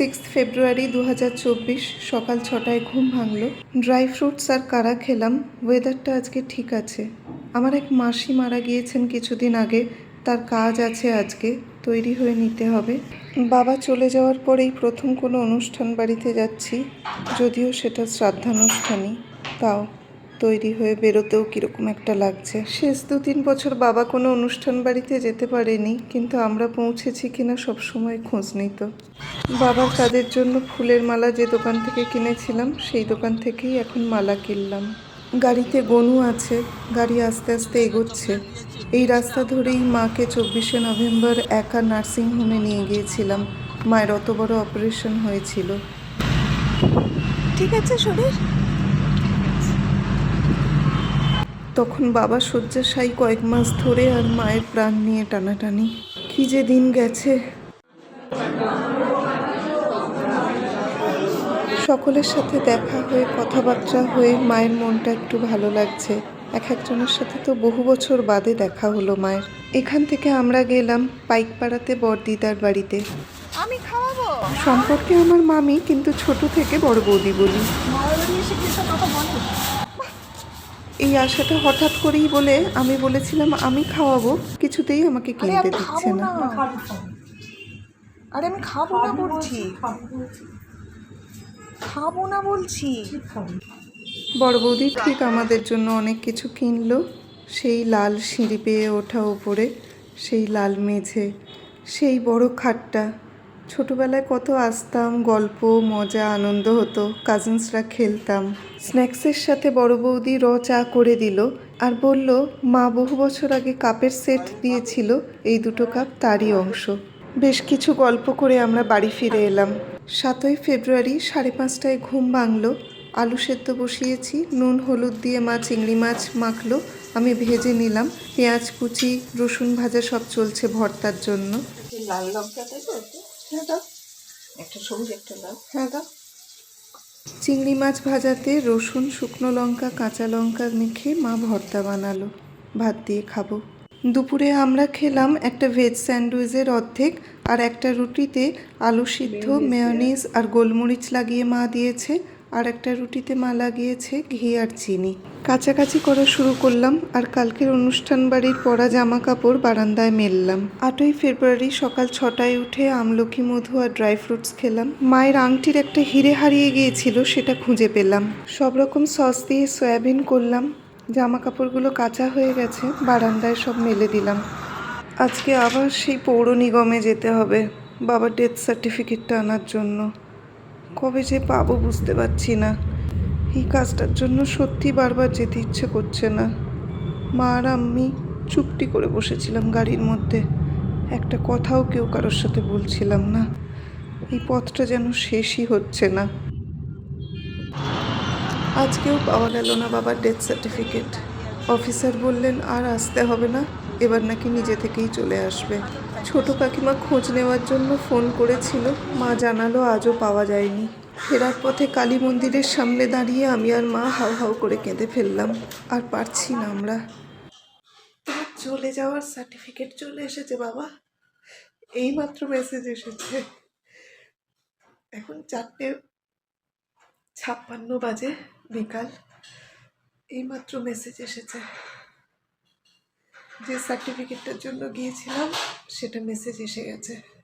Six ফেব্রুয়ারি দু হাজার চব্বিশ সকাল ছটায় ঘুম ভাঙলো। ড্রাই ফ্রুটস আর কারা খেলাম? ওয়েদারটা আজকে ঠিক আছে। আমার এক মাসি মারা গিয়েছেন কিছুদিন আগে। তার কাজ আছে আজকে। তৈরি হয়ে নিতে হবে। বাবা চলে যাওয়ার পরেই প্রথম কোনো অনুষ্ঠান বাড়িতে যাচ্ছি। যদিও সেটা শ্রাদ্ধানুষ্ঠানই। তাও তৈরি হয়ে বেরোতেও কীরকম একটা লাগছে। শেষ দু তিন বছর বাবা কোনো অনুষ্ঠান বাড়িতে যেতে পারেনি, কিন্তু আমরা পৌঁছেছি কিনা সবসময় খোঁজ নিত বাবার কাজের জন্য ফুলের মালা যে দোকান থেকে কিনেছিলাম, সেই দোকান থেকেই এখন মালা কিনলাম। গাড়িতে গনু আছে, গাড়ি আস্তে আস্তে এগোচ্ছে। এই রাস্তা ধরেই মাকে চব্বিশে নভেম্বর একা নার্সিংহোমে নিয়ে গিয়েছিলাম। মায়ের অত বড় অপারেশন হয়েছিল। ঠিক আছে শরীর তখন বাবা শয্যাশায়ী কয়েক মাস ধরে আর মায়ের প্রাণ নিয়ে টানাটানি। কি যে দিন গেছে। সকলের সাথে দেখা হয়ে কথাবার্তা হয়ে মায়ের মনটা একটু ভালো লাগছে। এক একজনের সাথে তো বহু বছর বাদে দেখা হলো মায়ের। এখান থেকে আমরা গেলাম পাইকপাড়াতে বড়দিদার বাড়িতে। আমি খাওয়াবো? সম্পর্কে আমার মামি কিন্তু ছোট থেকে বড় বৌদি বলি মারাবাড়ি এসে কি সব কথা বলো এই আশাটা হঠাৎ করেই বলে আমি বলেছিলাম আমি খাওয়াবো। কিছুতেই আমাকে কিনতে দিচ্ছে না। আরে আমি খাব না বলছি। খাব না বলছি। বড় বৌদি ঠিক আমাদের জন্য অনেক কিছু কিনলো। সেই লাল সিঁড়ি পেয়ে ওঠা ওপরে সেই লাল মেঝে সেই বড় খাটটা। ছোটবেলায় কত আসতাম, গল্প, মজা, আনন্দ হতো কাজিনসরা খেলতাম। স্ন্যাক্সের সাথে বড় বৌদি র চা করে দিল আর বলল, মা বহু বছর আগে কাপের সেট দিয়েছিল, এই দুটো কাপ তারই অংশ। বেশ কিছু গল্প করে আমরা বাড়ি ফিরে এলাম। সাতই ফেব্রুয়ারি সাড়ে পাঁচটায় ঘুম ভাঙলো। আলু সেদ্ধ বসিয়েছি, নুন, হলুদ দিয়ে মা চিংড়ি মাছ মাখলো, আমি ভেজে নিলাম। পেঁয়াজ কুচি, রসুন ভাজা সব চলছে ভর্তার জন্য। লাল লঙ্কা হ্যাঁ দাও। একটা সবুজ একটা লাল। হ্যাঁ চিংড়ি মাছ ভাজাতে রসুন শুকনো লঙ্কা কাঁচা লঙ্কা মেখে মা ভর্তা বানালো। ভাত দিয়ে খাব। দুপুরে আমরা খেলাম একটা ভেজ স্যান্ডউইচের অর্ধেক আর একটা রুটিতে আলু সিদ্ধ মেয়নিজ আর গোলমরিচ লাগিয়ে মা দিয়েছে আর একটা রুটিতে মা লাগিয়েছে ঘি আর চিনি। কাছাকাছি করা শুরু করলাম আর কালকের অনুষ্ঠান বাড়ির পরা জামা কাপড় বারান্দায় মেললাম। আটই ফেব্রুয়ারি সকাল ছটায় উঠে আমলকি, মধু আর ড্রাই ফ্রুটস খেলাম। মায়ের আংটির একটা হিরে হারিয়ে গিয়েছিল, সেটা খুঁজে পেলাম। সব রকম সস দিয়ে সয়াবিন করলাম। জামা কাপড়গুলো কাঁচা হয়ে গেছে, বারান্দায় সব মেলে দিলাম। আজকে আবার সেই পৌর নিগমে যেতে হবে, বাবার ডেথ সার্টিফিকেটটা আনার জন্য। কবে যে পাবো বুঝতে পারছি না। এই কাজটার জন্য সত্যি বারবার যেতে ইচ্ছে করছে না। মা আর আমি চুপটি করে বসেছিলাম গাড়ির মধ্যে। একটা কথাও কেউ কারোর সাথে বলছিলাম না। এই পথটা যেন শেষই হচ্ছে না। আজকেও পাওয়া গেল না বাবার ডেথ সার্টিফিকেট অফিসার বললেন, আর আসতে হবে না, এবার নাকি নিজে থেকেই চলে আসবে। ছোট কাকিমা খোঁজ নেওয়ার জন্য ফোন করেছিল। মা জানালো, আজও পাওয়া যায়নি। ফেরার পথে কালী মন্দিরের সামনে দাঁড়িয়ে আমি আর মা হাউ হাউ করে কেঁদে ফেললাম। আর পারছি না আমরা। চলে যাওয়ার সার্টিফিকেট চলে এসেছে বাবা। এইমাত্র মেসেজ এসেছে। এখন চারটে ছাপ্পান্ন বাজে বিকাল। এইমাত্র মেসেজ এসেছে। যে সার্টিফিকেটটার জন্য গিয়েছিলাম, সেটা মেসেজ এসে গেছে।